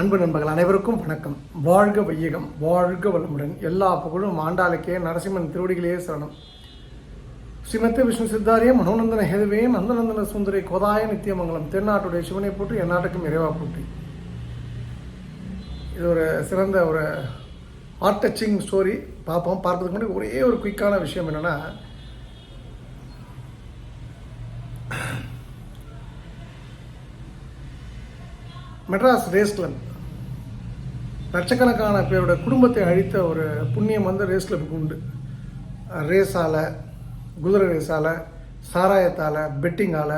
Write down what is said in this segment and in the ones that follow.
அன்பு நண்பர்கள் அனைவருக்கும் வணக்கம். வாழ்க வையகம் வாழ்க வளமுடன். எல்லா புகழும் ஆண்டாளுக்கே நரசிம்மன் திருவடிகளே சரணம். ஸ்ரீமத்த விஷ்ணு சித்தாரிய மனோநந்தன ஹேதுவே நந்தநந்தன சுந்தரி கோதாய நித்தியமங்கலம் தென்னாட்டுடைய சிவனை போட்டு எந்நாட்டுக்கும் இறைவா போட்டி இது ஒரு சிறந்த ஒரு ஆர்ட் டச்சிங் ஸ்டோரி பார்ப்போம். பார்ப்பதுக்கு முன்னாடி ஒரே ஒரு குயிக்கான விஷயம் என்னென்னா மெட்ராஸ் ரேஸ் கிளப் லட்சக்கணக்கான பேரோட குடும்பத்தை அழித்த ஒரு புண்ணியம் வந்து ரேஸ் கிளப்புக்கு உண்டு. ரேஸால் குதிரை ரேஸால் சாராயத்தால் பெட்டிங்கால்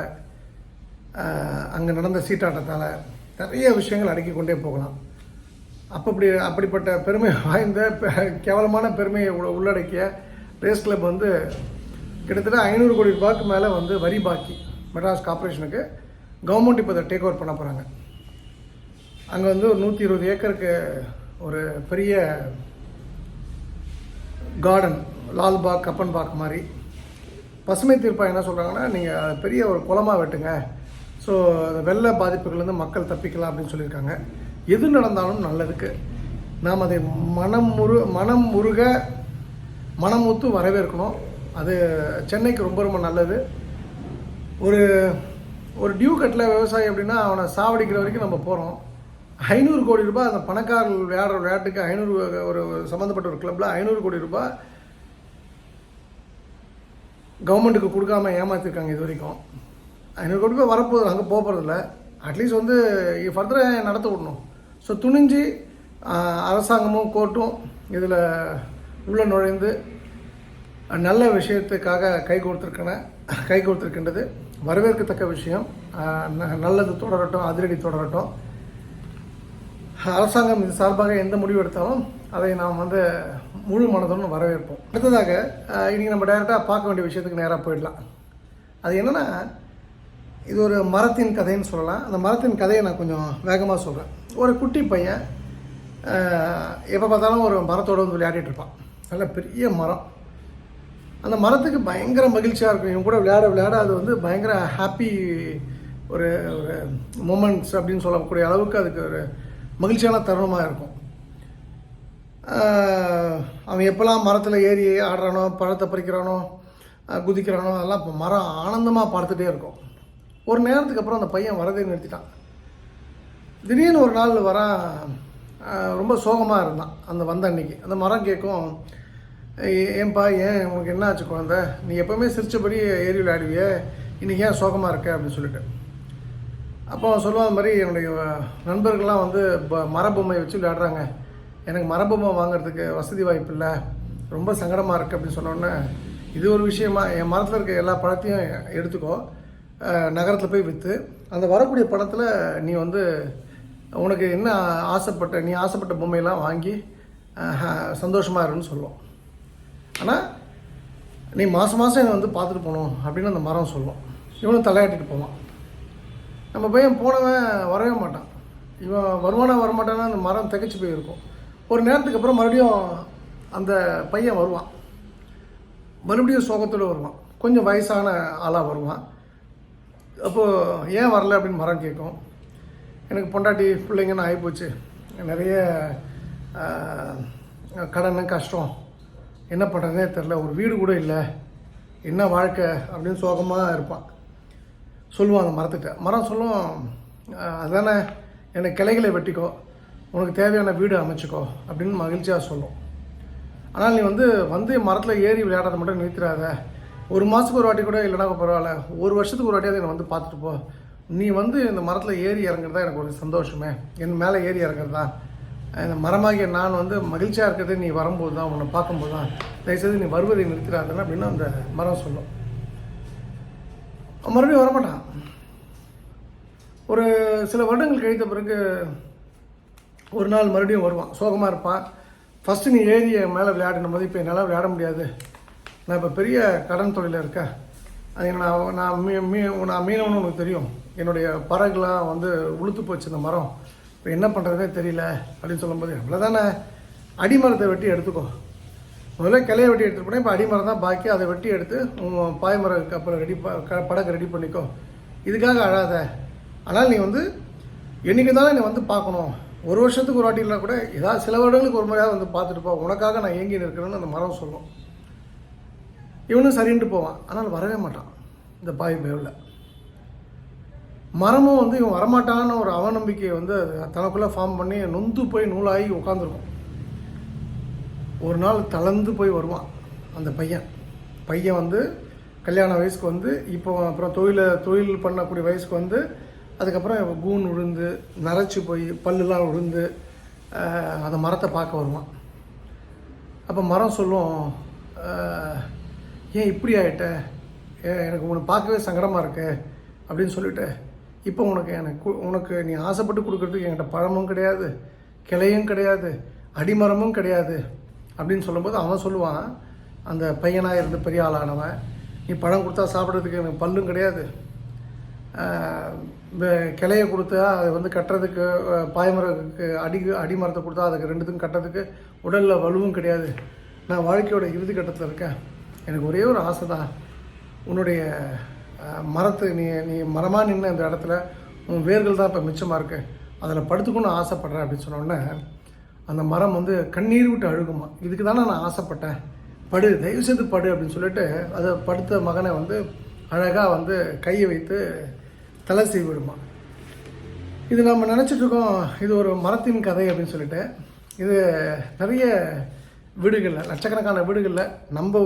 அங்கே நடந்த சீட்டாட்டத்தால் நிறைய விஷயங்கள் அடக்கி கொண்டே போகலாம். அப்படி அப்படிப்பட்ட பெருமை வாய்ந்த பெ- கேவலமான பெருமையை உள்ளடக்கிய ரேஸ் கிளப் வந்து கிட்டத்தட்ட ஐநூறு கோடி ரூபாய்க்கு மேலே வந்து வரி பாக்கி மெட்ராஸ் கார்பரேஷனுக்கு கவர்மெண்ட் இப்போ அதை டேக் ஓவர் பண்ண போகிறாங்க அங்கே வந்து ஒரு நூற்றி இருபது ஏக்கருக்கு ஒரு பெரிய கார்டன் லால்பாக் கப்பன்பாக் மாதிரி. பசுமை தீர்ப்பாக என்ன சொல்கிறாங்கன்னா நீங்கள் பெரிய ஒரு குளமாக வெட்டுங்க. ஸோ வெள்ள பாதிப்புகள்லேருந்து மக்கள் தப்பிக்கலாம் அப்படின்னு சொல்லியிருக்காங்க. எது நடந்தாலும் நல்லதுக்கு. நாம் அதை மனம் முரு மனம் முருக மனமுத்து வரவேற்கணும். அது சென்னைக்கு ரொம்ப ரொம்ப நல்லது. ஒரு ஒரு டியூ கட்டில் விவசாயி அப்படின்னா அவனை சாவடிக்கிற வரைக்கும் நம்ம போகிறோம் ஐநூறு கோடி ரூபாய் அந்த பணக்காரர்கள் விளையாடுற விளையாட்டுக்கு ஐநூறு ஒரு சம்மந்தப்பட்ட ஒரு கிளப்பில் ஐநூறு கோடி ரூபாய் கவர்மெண்ட்டுக்கு கொடுக்காம ஏமாற்றிருக்காங்க இது வரைக்கும். ஐநூறு கோடி ரூபாய் வரப்போகுது அங்கே போகிறதில்ல அட்லீஸ்ட் வந்து ஃபர்தராக நடத்த விடணும். ஸோ துணிஞ்சு அரசாங்கமும் கோர்ட்டும் இதில் உள்ளே நுழைந்து நல்ல விஷயத்துக்காக கை கொடுத்துருக்கன கை கொடுத்துருக்கின்றது வரவேற்கத்தக்க விஷயம். ந- நல்லது தொடரட்டும் அதிரடி தொடரட்டும். அரசாங்கம் இது சார்பாக எந்த முடிவு எடுத்தாலும் அதை நாம் வந்து முழு மனதுடன் வரவேற்போம். அடுத்ததாக இன்றைக்கி நம்ம டைரெக்டாக பார்க்க வேண்டிய விஷயத்துக்கு நேராக போயிடலாம். அது என்னென்னா இது ஒரு மரத்தின் கதைன்னு சொல்லலாம். அந்த மரத்தின் கதையை நான் கொஞ்சம் வேகமாக சொல்கிறேன் ஒரு குட்டி பையன் எப்போ பார்த்தாலும் ஒரு மரத்தோடு வந்து விளையாடிட்டு இருப்பான். நல்ல பெரிய மரம். அந்த மரத்துக்கு பயங்கர மகிழ்ச்சியாக இருக்கும். இவங்க கூட விளையாட விளையாட அது வந்து பயங்கர ஹாப்பி ஒரு ஒரு மூமெண்ட்ஸ் அப்படின்னு சொல்லக்கூடிய அளவுக்கு அதுக்கு ஒரு மகிழ்ச்சியான தருணமாக இருக்கும். அவன் எப்போல்லாம் மரத்தில் ஏறி ஆடுறானோ பழத்தை பறிக்கிறானோ குதிக்கிறானோ அதெல்லாம் இப்போ மரம் ஆனந்தமாக பார்த்துட்டே இருக்கும். ஒரு நேரத்துக்கு அப்புறம் அந்த பையன் வரதே நிறுத்திட்டான். திடீர்னு ஒரு நாள் வரான் ரொம்ப சோகமாக இருந்தான். அந்த வந்த அன்னைக்கு. அந்த மரம் கேட்கும் ஏன்பா ஏன் உனக்கு என்ன ஆச்சு குழந்தை? நீ எப்போவுமே சிரித்தபடி ஏறி விளையாடுவியே. இன்றைக்கி ஏன் சோகமாக இருக்க? அப்படின்னு சொல்லிட்டு. அப்போ சொல்லுவாங்க மாதிரி என்னுடைய நண்பர்கள்லாம் வந்து ப- மரபொம்மை வச்சு விளையாடுறாங்க. எனக்கு மரபொம்மை வாங்குறதுக்கு வசதி வாய்ப்பு இல்லை. ரொம்ப சங்கடமாக இருக்குது அப்படின்னு சொன்னோடனே இது ஒரு விஷயமா என் மரத்தில் இருக்க எல்லா பழத்தையும் எடுத்துக்கோ. நகரத்தில் போய் விற்று அந்த வரக்கூடிய பணத்தில் நீ வந்து உனக்கு என்ன ஆசைப்பட்ட நீ ஆசைப்பட்ட பொம்மையெல்லாம் வாங்கி சந்தோஷமாக இருன்னு சொல்லுவோம் ஆனால் நீ மாதம் மாதம் என்னை வந்து பார்த்துட்டு போகணும் அப்படின்னு அந்த மரம் சொல்லும் இவனும் தலையாட்டிட்டு போவான். நம்ம பையன் போனவன் வரவே மாட்டான். இவன் வருவானா வரமாட்டானா அந்த மரம் திகைச்சு போயிருக்கும். ஒரு நேரத்துக்கு அப்புறம் மறுபடியும் அந்த பையன் வருவான். மறுபடியும் சோகத்தோடு வருவான். கொஞ்சம் வயசான ஆளாக வருவான். அப்போது ஏன் வரல அப்படின்னு மரம் கேட்கும். எனக்கு பொண்டாட்டி பிள்ளைங்கன்னு ஆகிப்போச்சு நிறைய கடன் கஷ்டம். என்ன பண்ணுறதுனே தெரில ஒரு வீடு கூட இல்லை. என்ன வாழ்க்கை அப்படின்னு சோகமாக இருப்பான். சொல்லுவான் அந்த மரத்துக்கிட்ட. மரம் சொல்லும் அதானே எனக்கு கிளைகளை வெட்டிக்கோ உனக்கு தேவையான வீடு அமைச்சிக்கோ அப்படின்னு மகிழ்ச்சியாக சொல்லும். ஆனால் நீ வந்து வந்து மரத்தில் ஏறி விளையாடுறத மட்டும் நிறுத்திடாத. ஒரு மாதத்துக்கு ஒரு வாட்டி கூட இல்லைனா பரவாயில்ல. ஒரு வருஷத்துக்கு ஒரு வாட்டியாவது என்னை வந்து பார்த்துட்டு போ. நீ வந்து இந்த மரத்தில் ஏறி இறங்குறதா எனக்கு ஒரு சந்தோஷமே. என் மேலே ஏறி இறங்குறதா இந்த மரமாகிய நான் வந்து மகிழ்ச்சியாக இருக்கிறது நீ வரும்போது தான் உன்னை பார்க்கும்போது தான் தயவுசெய்து நீ வருவதை நிறுத்திடாதன்னு அப்படின்னு அந்த மரம் சொல்லும். மறுபடியும் வரமாட்டான். ஒரு சில வருடங்கள் கழித்த பிறகு ஒரு நாள் மறுபடியும் வருவான். சோகமாக இருப்பான். ஃபஸ்ட்டு நீ ஏறி என் மேலே விளையாடின போது இப்போ என்னால் விளையாட முடியாது. நான் இப்போ பெரிய கடன் தொழிலில் இருக்கேன். அது நான் நான் மீ மீ நான் மீனவனு உனக்கு தெரியும். என்னுடைய பறகுலாம் வந்து உளுத்து போச்சு இந்த மரம். இப்போ என்ன பண்ணுறதுனே தெரியல அப்படின்னு சொல்லும்போது அவ்வளோதானே அடிமரத்தை வெட்டி எடுத்துக்கோ. முதல்ல கிளைய வெட்டி எடுத்துட்டு போனேன். இப்போ அடிமரம் தான் பாக்கி. அதை வெட்டி எடுத்து உன் பாய்மர கப்பலை ரெடி ப படகு ரெடி பண்ணிக்கோ. இதுக்காக அழாத. ஆனால் நீ வந்து என்றைக்கு தானே நீ வந்து பார்க்கணும். ஒரு வருஷத்துக்கு ஒரு வாட்டி கூட ஏதாவது சில வருடங்களுக்கு ஒரு முறையாக வந்து பார்த்துட்டு போ. உனக்காக நான் ஏங்கி நிற்கிறேன்னு அந்த மரம் சொல்லும். இவனும் சரின்ட்டு போவான். ஆனால் வரவே மாட்டான். இந்த பாய் பயவில் மரமும் வந்து இவன் வரமாட்டான்னு ஒரு அவநம்பிக்கையை வந்து தனக்குள்ளே ஃபார்ம் பண்ணி நொந்து போய் நூலாகி உட்காந்துருக்கும் ஒரு நாள் தளர்ந்து போய் வருவான் அந்த பையன். பையன் வந்து கல்யாண வயசுக்கு வந்து இப்போ அப்புறம் தொழிலை தொழில் பண்ணக்கூடிய வயசுக்கு வந்து அதுக்கப்புறம் கூன் விழுந்து நரைச்சி போய் பல்லுலாம் விழுந்து அந்த மரத்தை பார்க்க வருவான். அப்போ மரம் சொல்லும் ஏன் இப்படி ஆயிட்ட? எனக்கு உன்னை பார்க்கவே சங்கடமாக இருக்கு அப்படின்னு சொல்லிட்டு இப்போ உனக்கு எனக்கு உனக்கு நீ ஆசைப்பட்டு கொடுக்குறதுக்கு என்கிட்ட பழமும் கிடையாது கிளையும் கிடையாது அடிமரமும் கிடையாது அப்படின்னு சொல்லும்போது அவன் சொல்லுவான் அந்த பையனாக இருந்து பெரிய ஆளானவன். நீ பழம் கொடுத்தா சாப்பிட்றதுக்கு எனக்கு பல்லும் கிடையாது. கிளையை கிளைய கொடுத்தா அதை வந்து கட்டுறதுக்கு பாய்மரத்துக்கு அடி அடிமரத்தை கொடுத்தா அதுக்கு ரெண்டுத்துக்கும் கட்டுறதுக்கு உடலில் வலுவும் கிடையாது. நான் வாழ்க்கையோட இறுதி கட்டத்தில் இருக்கேன். எனக்கு ஒரே ஒரு ஆசை தான். உன்னுடைய மரத்து நீ நீ மரமாக நின்று இந்த இடத்துல உன் வேர்கள் தான் இப்போ மிச்சமாக இருக்குது அதில் படுத்துக்கணும்னு ஆசைப்பட்றேன் அப்படின்னு சொன்னோடனே அந்த மரம் வந்து கண்ணீர் விட்டு அழுகுமா? இதுக்கு தானே நான் ஆசைப்பட்டேன். படு தயவு செய்து படு அப்படின்னு சொல்லிட்டு அதை படுத்த மகனை வந்து அழகாக வந்து கையை வைத்து தலை செய்து விடுமா. இது நம்ம நினச்சிட்டு இருக்கோம் இது ஒரு மரத்தின் கதை அப்படின்னு சொல்லிட்டு. இது நிறைய வீடுகளில் லட்சக்கணக்கான வீடுகளில் நம்ம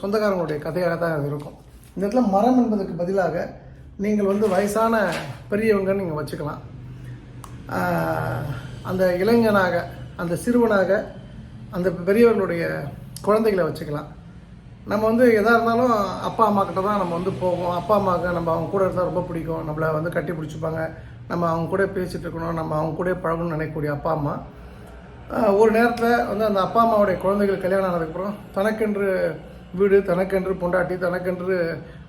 சொந்தக்காரங்களுடைய கதையாக தான் அது இருக்கும். இந்த இடத்துல மரம் என்பதற்கு பதிலாக நீங்கள் வந்து வயசான பெரியவங்கன்னு நீங்கள் வச்சுக்கலாம். அந்த இளைஞனாக அந்த சிறுவனாக அந்த பெரியவர்களுடைய குழந்தைகளை வச்சுக்கலாம். நம்ம வந்து எதாக இருந்தாலும் அப்பா அம்மா கிட்ட தான் நம்ம வந்து போவோம். அப்பா அம்மாவுக்கு நம்ம அவங்க கூட இருந்தால் ரொம்ப பிடிக்கும். நம்மளை வந்து கட்டி பிடிச்சிப்பாங்க. நம்ம அவங்க கூட பேசிகிட்டு இருக்கணும். நம்ம அவங்க கூட பழகணும்னு நினைக்கக்கூடிய அப்பா அம்மா. ஒரு நேரத்தில் வந்து அந்த அப்பா அம்மாவுடைய குழந்தைகள் கல்யாணம் ஆனதுக்கப்புறம் தனக்கென்று வீடு தனக்கென்று பொண்டாட்டி தனக்கென்று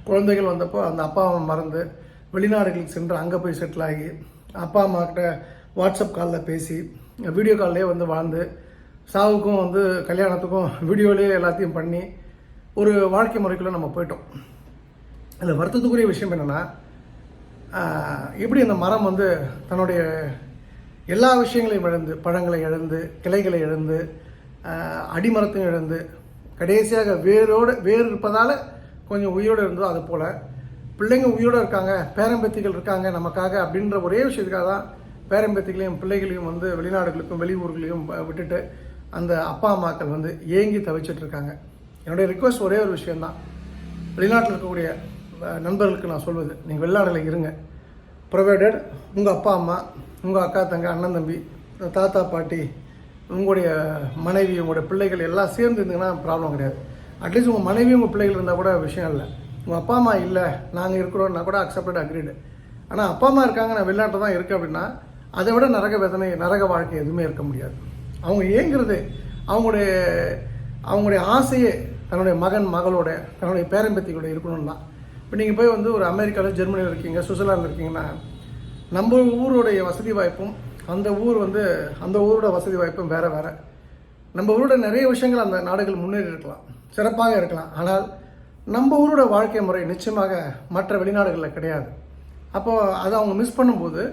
குழந்தைகள் வந்தப்போ அந்த அப்பா அம்மா மறந்து வெளிநாடுகளுக்கு சென்று அங்கே போய் செட்டில் ஆகி அப்பா அம்மாக்கிட்ட வாட்ஸ்அப் காலில் பேசி வீடியோ கால்லே வந்து வாழ்ந்து சாவுக்கும் வந்து கல்யாணத்துக்கும் வீடியோலேயே எல்லாத்தையும் பண்ணி ஒரு வாழ்க்கை முறைக்குள்ளே நம்ம போயிட்டோம். அதில் வருத்தத்துக்குரிய விஷயம் என்னென்னா எப்படி அந்த மரம் வந்து தன்னுடைய எல்லா விஷயங்களையும் இழந்து பழங்களை இழந்து கிளைகளை இழந்து அடிமரத்தையும் இழந்து கடைசியாக வேரோடு வேர் இருப்பதால் கொஞ்சம் உயிரோடு இருந்தோ அது போல் பிள்ளைங்க உயிரோடு இருக்காங்க பேரம்பத்திகள் இருக்காங்க நமக்காக அப்படின்ற ஒரே விஷயத்துக்காக தான் பேரம்பேத்திகளையும் பிள்ளைகளையும் வந்து வெளிநாடுகளுக்கும் வெளியூர்களையும் விட்டுட்டு அந்த அப்பா அம்மாக்கள் வந்து ஏங்கி தவிச்சிட்டு இருக்காங்க என்னுடைய ரிக்வஸ்ட் ஒரே ஒரு விஷயந்தான் வெளிநாட்டில் இருக்கக்கூடிய நண்பர்களுக்கு நான் சொல்வது நீங்கள் வெளிநாட்டில் இருங்க. ப்ரொவைடட் உங்கள் அப்பா அம்மா உங்கள் அக்கா தங்க அண்ணன் தம்பி தாத்தா பாட்டி உங்களுடைய மனைவி உங்களுடைய பிள்ளைகள் எல்லாம் சேர்ந்து இருந்தீங்கன்னா ப்ராப்ளம் கிடையாது. அட்லீஸ்ட் உங்கள் மனைவி உங்கள் பிள்ளைகள் இருந்தால் கூட விஷயம் இல்லை. உங்கள் அப்பா அம்மா இல்லை நாங்கள் இருக்கிறோம்னா கூட அக்செப்டட் அக்ரீடு ஆனால் அப்பா அம்மா இருக்காங்க நான் வெளிநாட்டில் தான் இருக்கேன் அப்படின்னா அதை விட நரக வேதனை நரக வாழ்க்கை எதுவுமே இருக்க முடியாது. அவங்க ஏங்குறது அவங்களுடைய அவங்களுடைய ஆசையே தன்னுடைய மகன் மகளோட தன்னுடைய பேரம்பத்திகளோட இருக்கணும் தான். இப்போ நீங்கள் போய் வந்து ஒரு அமெரிக்காவில் ஜெர்மனியில் இருக்கீங்க சுவிட்சர்லாந்தில் இருக்கீங்கன்னா நம்ம ஊருடைய வசதி வாய்ப்பும் அந்த ஊர் வந்து அந்த ஊரோட வசதி வாய்ப்பும் வேறு வேறு. நம்ம ஊரோட நிறைய விஷயங்கள் அந்த நாடுகள் முன்னேறி இருக்கலாம் சிறப்பாக இருக்கலாம். ஆனால் நம்ம ஊரோட வாழ்க்கை முறை நிச்சயமாக மற்ற வெளிநாடுகளில் கிடையாது. அப்போது அதை அவங்க மிஸ் பண்ணும்போது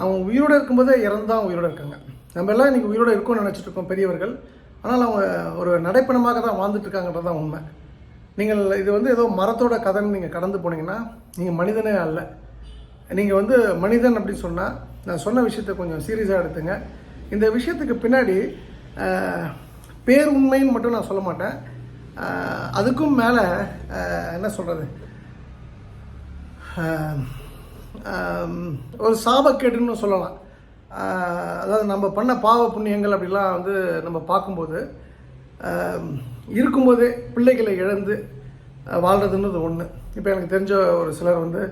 அவங்க உயிரோடு இருக்கும்போதே இறந்து தான் உயிரோடு இருக்காங்க. நம்ம எல்லாம் இன்றைக்கி உயிரோடு இருக்கும்னு நினச்சிட்டு இருக்கோம் பெரியவர்கள். ஆனால் அவங்க ஒரு நடைப்பணமாக தான் வாழ்ந்துட்டுருக்காங்கன்றது தான் உண்மை. நீங்கள் இது வந்து ஏதோ மரத்தோட கதைன்னு நீங்கள் கடந்து போனீங்கன்னா நீங்கள் மனிதனே அல்ல. நீங்கள் வந்து மனிதன் அப்படின்னு சொன்னால் நான் சொன்ன விஷயத்தை கொஞ்சம் சீரியஸாக எடுத்துங்க. இந்த விஷயத்துக்கு பின்னாடி பேர் உண்மைன்னு மட்டும் நான் சொல்ல மாட்டேன். அதுக்கும் மேலே என்ன சொல்கிறது ஒரு சாபக்கேடுன்னு சொல்லலாம். அதாவது நம்ம பண்ண பாவ புண்ணியங்கள் அப்படிலாம் வந்து நம்ம பார்க்கும்போது இருக்கும்போதே பிள்ளைகளை இழந்து வாழ்கிறதுன்றது ஒன்று இப்போ எனக்கு தெரிஞ்ச ஒரு சிலர் வந்து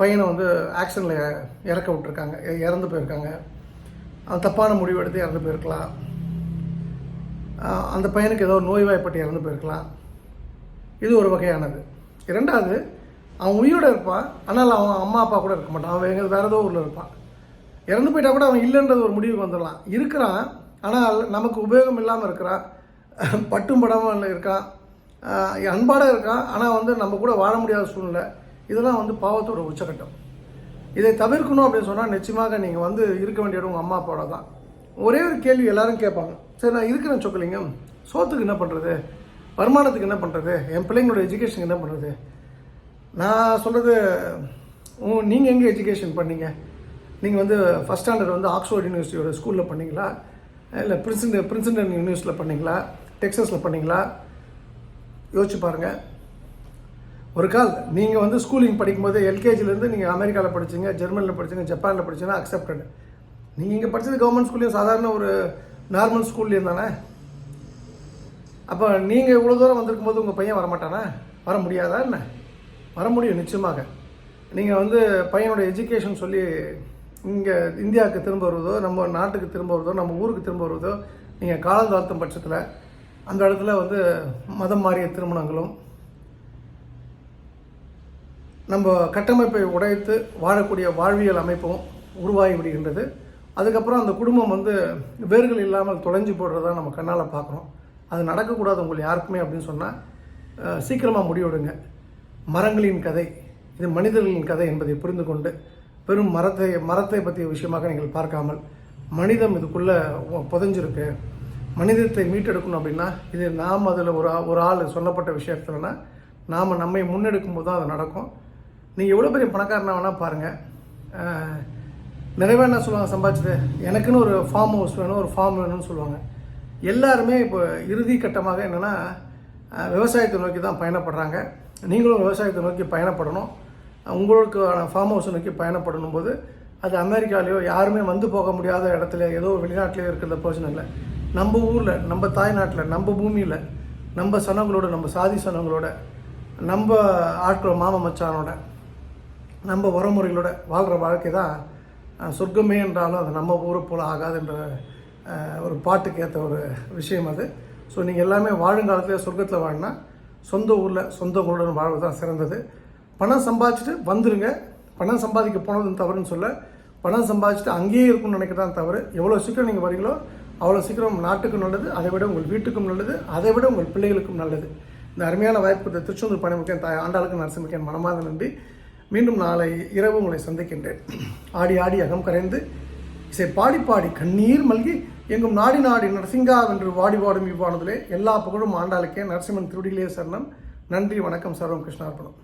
பையனை வந்து ஆக்சிடெண்ட்டில் இறக்க விட்டுருக்காங்க இறந்து போயிருக்காங்க. அது தப்பான முடிவு எடுத்து இறந்து போயிருக்கலாம். அந்த பையனுக்கு ஏதோ நோய்வாய்ப்பட்டு இறந்து போயிருக்கலாம். இது ஒரு வகையானது. இரண்டாவது அவன் உயிரோடு இருப்பான். ஆனால் அவன் அம்மா அப்பா கூட இருக்க மாட்டான். அவன் எங்கே வேறு ஏதோ ஊரில் இருப்பான். இறந்து போயிட்டா கூட அவன் இல்லைன்றது ஒரு முடிவுக்கு வந்துடலாம். இருக்கிறான். ஆனால் நமக்கு உபயோகம் இல்லாமல் இருக்கிறான். பட்டும் படாமல் இருக்கான். ஆஹ் அன்பாட இருக்கான். ஆனால் வந்து நம்ம கூட வாழ முடியாத சூழ்நிலை. இதெல்லாம் வந்து பாவத்தோட உச்சகட்டம். இதை தவிர்க்கணும் அப்படின்னு சொன்னால் நிச்சயமாக நீங்கள் வந்து இருக்க வேண்டிய இடம் உங்கள் அம்மா அப்பாவோட தான். ஒரே ஒரு கேள்வி எல்லாரும் கேட்பாங்க. சரி நான் இருக்கிறேன் சொக்கலிங்கம். சோத்துக்கு என்ன பண்ணுறது வருமானத்துக்கு என்ன பண்ணுறது என் பிள்ளைங்களோட எஜுகேஷனுக்கு என்ன பண்ணுறது நான் சொல்கிறது நீங்கள் எங்கே எஜுகேஷன் பண்ணீங்க? நீங்கள் வந்து ஃபஸ்ட் ஸ்டாண்டர்ட் வந்து ஆக்ஸ்ஃபோர்ட் யூனிவர்சிட்டியோட ஸ்கூலில் பண்ணீங்களா? இல்லை பிரின்சன் பிரின்சன் யூனிவர்சிட்டியில் பண்ணீங்களா? டெக்ஸஸில் பண்ணீங்களா? யோசிச்சு பாருங்கள் ஒரு கால் நீங்கள் வந்து ஸ்கூலிங் படிக்கும்போது எல்கேஜிலேருந்து நீங்கள் அமெரிக்காவில் படிச்சீங்க ஜெர்மனியில் படிச்சிங்க ஜப்பானில் படிச்சீங்கன்னா அக்செப்டட் நீங்கள் இங்கே படித்தது கவர்மெண்ட் ஸ்கூல்லையும் சாதாரண ஒரு நார்மல் ஸ்கூல்லையும் தானே? அப்போ நீங்கள் இவ்வளோ தூரம் வந்திருக்கும் போது உங்கள் பையன் வரமாட்டானா? வர முடியாதா என்ன? வர முடியும் நிச்சயமாக. நீங்கள் வந்து பையனோட எஜுகேஷன் சொல்லி இங்கே இந்தியாவுக்கு திரும்ப வருவதோ நம்ம நாட்டுக்கு திரும்ப வருவதோ நம்ம ஊருக்கு திரும்ப வருவதோ நீங்கள் காலம் தாழ்த்தும் பட்சத்தில் அந்த இடத்துல வந்து மதம் மாறிய திருமணங்களும் நம்ம கட்டமைப்பை உடைத்து வாழக்கூடிய வாழ்வியல் அமைப்பும் உருவாகி விடுகின்றது. அதுக்கப்புறம் அந்த குடும்பம் வந்து வேர்கள் இல்லாமல் தொலைஞ்சு போடுறதா நம்ம கண்ணால் பார்க்குறோம். அது நடக்கக்கூடாது உங்களுக்கு யாருக்குமே அப்படின்னு சொன்னால் சீக்கிரமாக முடிவெடுங்க. மரங்களின் கதை இது மனிதர்களின் கதை என்பதை புரிந்து கொண்டு வெறும் மரத்தை மரத்தை பற்றிய விஷயமாக நீங்கள் பார்க்காமல் மனிதம் இதுக்குள்ளே புதைஞ்சிருக்கு. மனிதத்தை மீட்டெடுக்கணும் அப்படின்னா இது நாம் அதில் ஒரு ஒரு ஆள் சொல்லப்பட்ட விஷயத்துலனா நாம் நம்மை முன்னெடுக்கும் போது தான் அது நடக்கும். நீங்கள் எவ்வளோ பெரிய பணக்காரனா வேணால் பாருங்கள் நிறைய என்ன சொல்லுவாங்க சம்பாதிச்சது எனக்குன்னு ஒரு ஃபார்ம் ஹவுஸ் வேணும் ஒரு ஃபார்ம் வேணும்னு சொல்லுவாங்க. எல்லாருமே இப்போ இறுதி கட்டமாக என்னென்னா விவசாயத்தை நோக்கி தான் பயணப்படுறாங்க. நீங்களும் விவசாயத்தை நோக்கி பயணப்படணும். உங்களுக்கான ஃபார்ம் ஹவுஸை நோக்கி பயணப்படணும் போது அது அமெரிக்காலேயோ யாருமே வந்து போக முடியாத இடத்துல ஏதோ வெளிநாட்டிலேயோ இருக்கிற பிரச்சனை இல்லை. நம்ம ஊரில் நம்ம தாய்நாட்டில் நம்ம பூமியில் நம்ம சனங்களோட நம்ம சாதி சனங்களோட நம்ம ஆட்கள் மாம மச்சானோட நம்ம உறமுறைகளோட வாழ்கிற வாழ்க்கை தான் சொர்க்கமே என்றாலும் அது நம்ம ஊரை போல் ஆகாதுன்ற ஒரு பாட்டுக்கு ஏற்ற ஒரு விஷயம் அது. ஸோ நீங்கள் எல்லாமே வாழுங்காலத்தில் சொர்க்கத்தில் வாழினா சொந்த ஊரில் சொந்த ஊருடன் வாழ்வது தான் சிறந்தது. பணம் சம்பாதிச்சுட்டு வந்துடுங்க பணம் சம்பாதிக்க போனதுன்னு தவறுன்னு சொல்ல பணம் சம்பாதிச்சுட்டு அங்கேயே இருக்கும்னு நினைக்கிறதான் தவறு. எவ்வளோ சீக்கிரம் நீங்கள் வரீங்களோ அவ்வளோ சீக்கிரம் நாட்டுக்கும் நல்லது அதை விட உங்கள் வீட்டுக்கும் நல்லது அதை விட உங்கள் பிள்ளைகளுக்கும் நல்லது. இந்த அருமையான வாய்ப்பு இந்த திருச்செந்தூர் பணிமுக்கேன் தாய் ஆண்டாளுக்கு நரசிம்மக்கேன் மனமாக நன்றி. மீண்டும் நாளை இரவு உங்களை சந்திக்கின்றேன். ஆடி ஆடி அகம் கரைந்து இசை பாடி பாடி கண்ணீர் மல்கி எங்கும் நாடி நாடி நரசிங்கா வென்று வாடி வாடும் இவ்வானதிலே எல்லா புகழும் ஆண்டாளுக்கே நரசிம்மன் திருடியிலே சரணம். நன்றி வணக்கம் சர்வம் கிருஷ்ணார்பணம்.